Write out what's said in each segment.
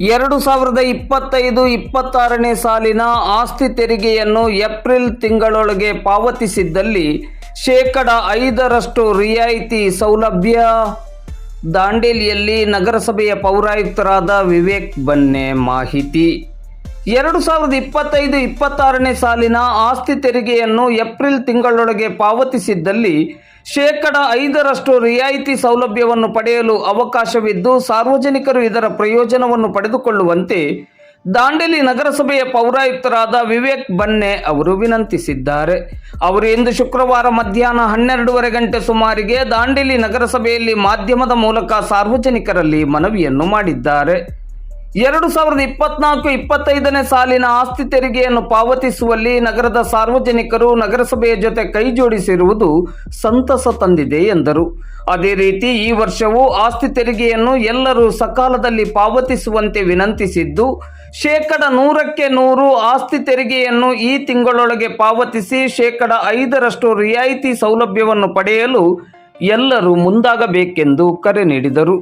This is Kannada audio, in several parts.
ಎರಡು ಸಾವಿರದ ಇಪ್ಪತ್ತೈದು ಇಪ್ಪತ್ತಾರನೇ ಸಾಲಿನ ಆಸ್ತಿ ತೆರಿಗೆಯನ್ನು ಏಪ್ರಿಲ್ ತಿಂಗಳೊಳಗೆ ಪಾವತಿಸಿದ್ದಲ್ಲಿ ಶೇಕಡ ಐದರಷ್ಟು ರಿಯಾಯಿತಿ ಸೌಲಭ್ಯ ದಾಂಡೇಲಿಯಲ್ಲಿ ನಗರಸಭೆಯ ಪೌರಾಯುಕ್ತರಾದ ವಿವೇಕ್ ಬನ್ನೆ ಮಾಹಿತಿ. ಎರಡು ಸಾವಿರದ ಇಪ್ಪತ್ತೈದು, ಇಪ್ಪತ್ತಾರನೇ ಸಾಲಿನ ಆಸ್ತಿ ತೆರಿಗೆಯನ್ನು ಏಪ್ರಿಲ್ ತಿಂಗಳೊಳಗೆ ಪಾವತಿಸಿದ್ದಲ್ಲಿ ಶೇಕಡ ಐದರಷ್ಟು ರಿಯಾಯಿತಿ ಸೌಲಭ್ಯವನ್ನು ಪಡೆಯಲು ಅವಕಾಶವಿದ್ದು, ಸಾರ್ವಜನಿಕರು ಇದರ ಪ್ರಯೋಜನವನ್ನು ಪಡೆದುಕೊಳ್ಳುವಂತೆ ದಾಂಡೇಲಿ ನಗರಸಭೆಯ ಪೌರಾಯುಕ್ತರಾದ ವಿವೇಕ್ ಬನ್ನೆ ಅವರು ವಿನಂತಿಸಿದ್ದಾರೆ. ಅವರು ಇಂದು ಶುಕ್ರವಾರ ಮಧ್ಯಾಹ್ನ ಹನ್ನೆರಡೂವರೆ ಗಂಟೆ ಸುಮಾರಿಗೆ ದಾಂಡೇಲಿ ನಗರಸಭೆಯಲ್ಲಿ ಮಾಧ್ಯಮದ ಮೂಲಕ ಸಾರ್ವಜನಿಕರಲ್ಲಿ ಮನವಿಯನ್ನು ಮಾಡಿದ್ದಾರೆ. ಎರಡು ಸಾವಿರದ ಇಪ್ಪತ್ನಾಲ್ಕು ಇಪ್ಪತ್ತೈದನೇ ಸಾಲಿನ ಆಸ್ತಿ ತೆರಿಗೆಯನ್ನು ಪಾವತಿಸುವಲ್ಲಿ ನಗರದ ಸಾರ್ವಜನಿಕರು ನಗರಸಭೆಯ ಜೊತೆ ಕೈಜೋಡಿಸಿರುವುದು ಸಂತಸ ತಂದಿದೆ ಎಂದರು. ಅದೇ ರೀತಿ ಈ ವರ್ಷವೂ ಆಸ್ತಿ ತೆರಿಗೆಯನ್ನು ಎಲ್ಲರೂ ಸಕಾಲದಲ್ಲಿ ಪಾವತಿಸುವಂತೆ ವಿನಂತಿಸಿದ್ದು, ಶೇಕಡ ನೂರಕ್ಕೆ ನೂರು ಆಸ್ತಿ ತೆರಿಗೆಯನ್ನು ಈ ತಿಂಗಳೊಳಗೆ ಪಾವತಿಸಿ ಶೇಕಡ ಐದರಷ್ಟು ರಿಯಾಯಿತಿ ಸೌಲಭ್ಯವನ್ನು ಪಡೆಯಲು ಎಲ್ಲರೂ ಮುಂದಾಗಬೇಕೆಂದು ಕರೆ ನೀಡಿದರು.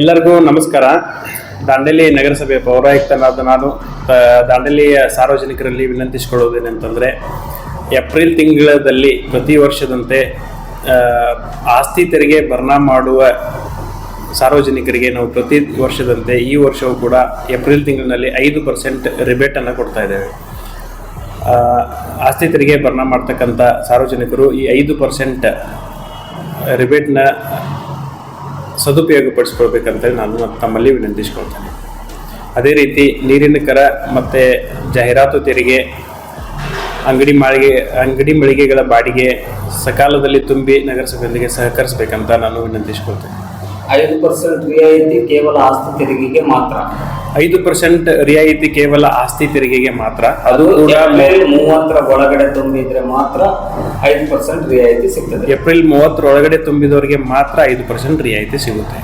ಎಲ್ಲರಿಗೂ ನಮಸ್ಕಾರ. ದಾಂಡೇಲಿ ನಗರಸಭೆ ಪೌರಾಯುಕ್ತನಾದ ನಾನು ದಾಂಡೇಲಿಯ ಸಾರ್ವಜನಿಕರಲ್ಲಿ ವಿನಂತಿಸಿಕೊಳ್ಳುವುದೇನೆಂತಂದರೆ ಏಪ್ರಿಲ್ ತಿಂಗಳಲ್ಲಿ ಪ್ರತಿ ವರ್ಷದಂತೆ ಆಸ್ತಿ ತೆರಿಗೆ ಭರ್ನಾ ಮಾಡುವ ಸಾರ್ವಜನಿಕರಿಗೆ ನಾವು ಪ್ರತಿ ವರ್ಷದಂತೆ ಈ ವರ್ಷವೂ ಕೂಡ ಏಪ್ರಿಲ್ ತಿಂಗಳಿನಲ್ಲಿ ಐದು ಪರ್ಸೆಂಟ್ ರಿಬೇಟನ್ನು ಕೊಡ್ತಾ ಇದ್ದೇವೆ. ಆಸ್ತಿ ತೆರಿಗೆ ಭರ್ನಾ ಮಾಡ್ತಕ್ಕಂಥ ಸಾರ್ವಜನಿಕರು ಈ ಐದು ಪರ್ಸೆಂಟ್ ರಿಬೇಟ್ನ ಸದುಪಯೋಗಪಡಿಸ್ಕೊಳ್ಬೇಕಂತೇಳಿ ನಾನು ತಮ್ಮಲ್ಲಿ ವಿನಂತಿಸ್ಕೊಳ್ತೇನೆ. ಅದೇ ರೀತಿ ನೀರಿನ ಕರ ಮತ್ತು ಜಾಹೀರಾತು ತೆರಿಗೆ, ಅಂಗಡಿ ಮಾಳಿಗೆ, ಅಂಗಡಿ ಮಳಿಗೆಗಳ ಬಾಡಿಗೆ ಸಕಾಲದಲ್ಲಿ ತುಂಬಿ ನಗರಸಭೆಯೊಂದಿಗೆ ಸಹಕರಿಸಬೇಕಂತ ನಾನು ವಿನಂತಿಸ್ಕೊಳ್ತೇನೆ. ಐದು ಪರ್ಸೆಂಟ್ ರಿಯಾಯಿತಿ ಕೇವಲ ಆಸ್ತಿ ತೆರಿಗೆಗೆ ಮಾತ್ರ. ಐದು ಪರ್ಸೆಂಟ್ ರಿಯಾಯಿತಿ ಕೇವಲ ಆಸ್ತಿ ತೆರಿಗೆಗೆ ಮಾತ್ರ. ಅದು ಕೂಡ ಏಪ್ರಿಲ್ ಮೂವತ್ತರ ಒಳಗಡೆ ತುಂಬಿದ್ರೆ ಮಾತ್ರ ಐದು ಪರ್ಸೆಂಟ್ ರಿಯಾಯಿತಿ ಸಿಗ್ತದೆ. ಏಪ್ರಿಲ್ ಮೂವತ್ತರೊಳಗಡೆ ತುಂಬಿದವರಿಗೆ ಮಾತ್ರ ಐದು ಪರ್ಸೆಂಟ್ ರಿಯಾಯಿತಿ ಸಿಗುತ್ತೆ.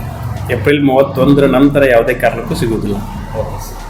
ಏಪ್ರಿಲ್ ಮೂವತ್ತೊಂದರ ನಂತರ ಯಾವುದೇ ಕಾರಣಕ್ಕೂ ಸಿಗುವುದಿಲ್ಲ. Okay sir.